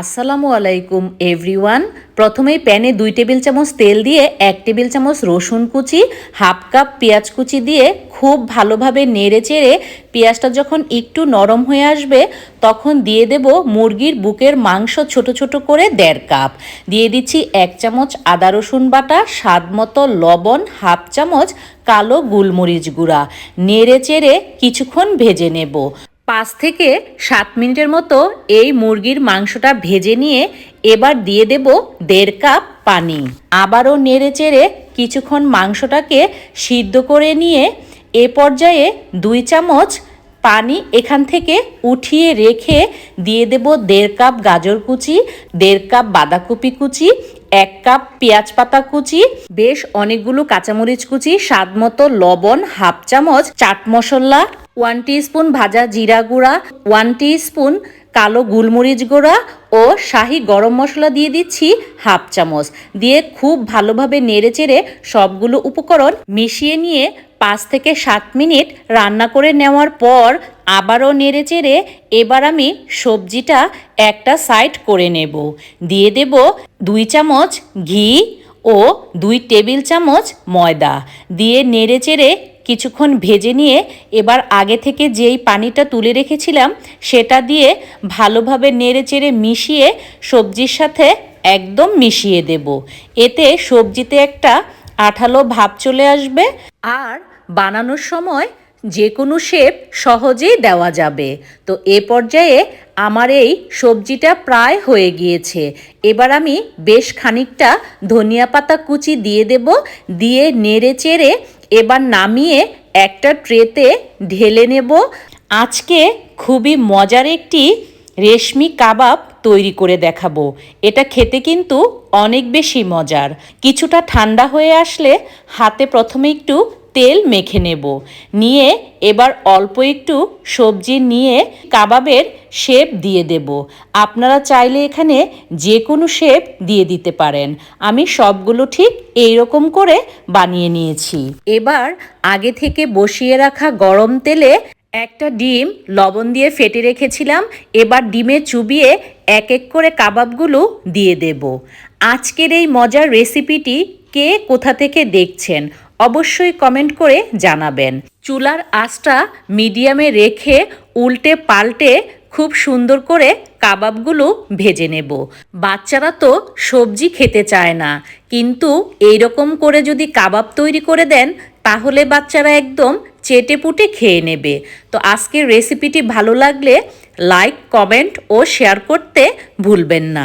আসসালামু আলাইকুম এভরিওয়ান প্রথমেই প্যানে দুই টেবিল চামচ তেল দিয়ে এক টেবিল চামচ রসুন কুচি, হাফ কাপ পেঁয়াজ কুচি দিয়ে খুব ভালোভাবে নেড়ে চেড়ে পেঁয়াজটা যখন একটু নরম হয়ে আসবে, তখন দিয়ে দেব মুরগির বুকের মাংস ছোট ছোট করে দেড় কাপ। দিয়ে দিচ্ছি এক চামচ আদা রসুন বাটা, স্বাদ মতো লবণ, হাফ চামচ কালো গোলমরিচ গুঁড়া। নেড়ে চেড়ে কিছুক্ষণ ভেজে নেব। পাঁচ থেকে সাত মিনিটের মতো এই মুরগির মাংসটা ভেজে নিয়ে এবার দিয়ে দেব দেড় কাপ পানি। আবারও নেড়ে চেড়ে কিছুক্ষণ মাংসটাকে সিদ্ধ করে নিয়ে এ পর্যায়ে দুই চামচ পানি এখান থেকে উঠিয়ে রেখে দিয়ে দেব দেড় কাপ গাজর কুচি, দেড় কাপ বাঁধাকপি কুচি এক কাপ পেঁয়াজ পাতা কুচি, বেশ অনেকগুলো কাঁচামরিচ কুচি, স্বাদ মতো লবণ, হাফ চামচ চাট মশলা ওয়ান স্পুন ভাজা জিরা গুঁড়া ওয়ান স্পুন কালো গোলমরিচ গুঁড়া ও শাহি গরম মশলা দিয়ে দিচ্ছি হাফ চামচ। দিয়ে খুব ভালোভাবে নেড়েচেড়ে সবগুলো উপকরণ মিশিয়ে নিয়ে পাঁচ থেকে সাত মিনিট রান্না করে নেওয়ার পর আবারও নেড়ে চেড়ে এবার আমি সবজিটা একটা সাইড করে নেব। দিয়ে দেব দুই চামচ ঘি ও দুই টেবিল চামচ ময়দা। দিয়ে নেড়ে চেড়ে কিছুক্ষণ ভেজে নিয়ে এবার আগে থেকে যেই পানিটা তুলে রেখেছিলাম সেটা দিয়ে ভালোভাবে নেড়ে চেড়ে মিশিয়ে সবজির সাথে একদম মিশিয়ে দেব। এতে সবজিতে একটা আঠালো ভাব চলে আসবে। আর বানানোর সময় যে কোনো শেপ সহজেই দেওয়া যাবে। তো এ পর্যায়ে আমার এই সবজিটা প্রায় হয়ে গিয়েছে। এবার আমি বেশ খানিকটা ধনিয়া পাতা কুচি দিয়ে দেব, দিয়ে নেড়ে চেড়ে এবার নামিয়ে একটা ট্রেতে ঢেলে নেব। আজকে খুবই মজার একটি রেশমি কাবাব তৈরি করে দেখাবো। এটা খেতে কিন্তু অনেক বেশি মজার। কিছুটা ঠান্ডা হয়ে আসলে হাতে প্রথমে একটু তেল মেখে নেব। নিয়ে এবার অল্প একটু সবজি নিয়ে কাবাবের শেপ দিয়ে দেব। আপনারা চাইলে এখানে যে কোনো শেপ দিয়ে দিতে পারেন। আমি সবগুলো ঠিক এই রকম করে বানিয়ে নিয়েছি। এবার আগে থেকে বসিয়ে রাখা গরম তেলে একটা ডিম লবণ দিয়ে ফেটে রেখেছিলাম। এবার ডিমে চুবিয়ে এক এক করে কাবাবগুলো দিয়ে দেব। আজকের এই মজার রেসিপিটি কে কোথা থেকে দেখছেন? অবশ্যই কমেন্ট করে জানাবেন। চুলার আঁচটা মিডিয়ামে রেখে উল্টে পাল্টে খুব সুন্দর করে কাবাবগুলো ভেজে নেব। বাচ্চারা তো সবজি খেতে চায় না, কিন্তু এই রকম করে যদি কাবাব তৈরি করে দেন, তাহলে বাচ্চারা একদম চেটে পুটে খেয়ে নেবে। তো আজকের রেসিপিটি ভালো লাগলে লাইক, কমেন্ট ও শেয়ার করতে ভুলবেন না।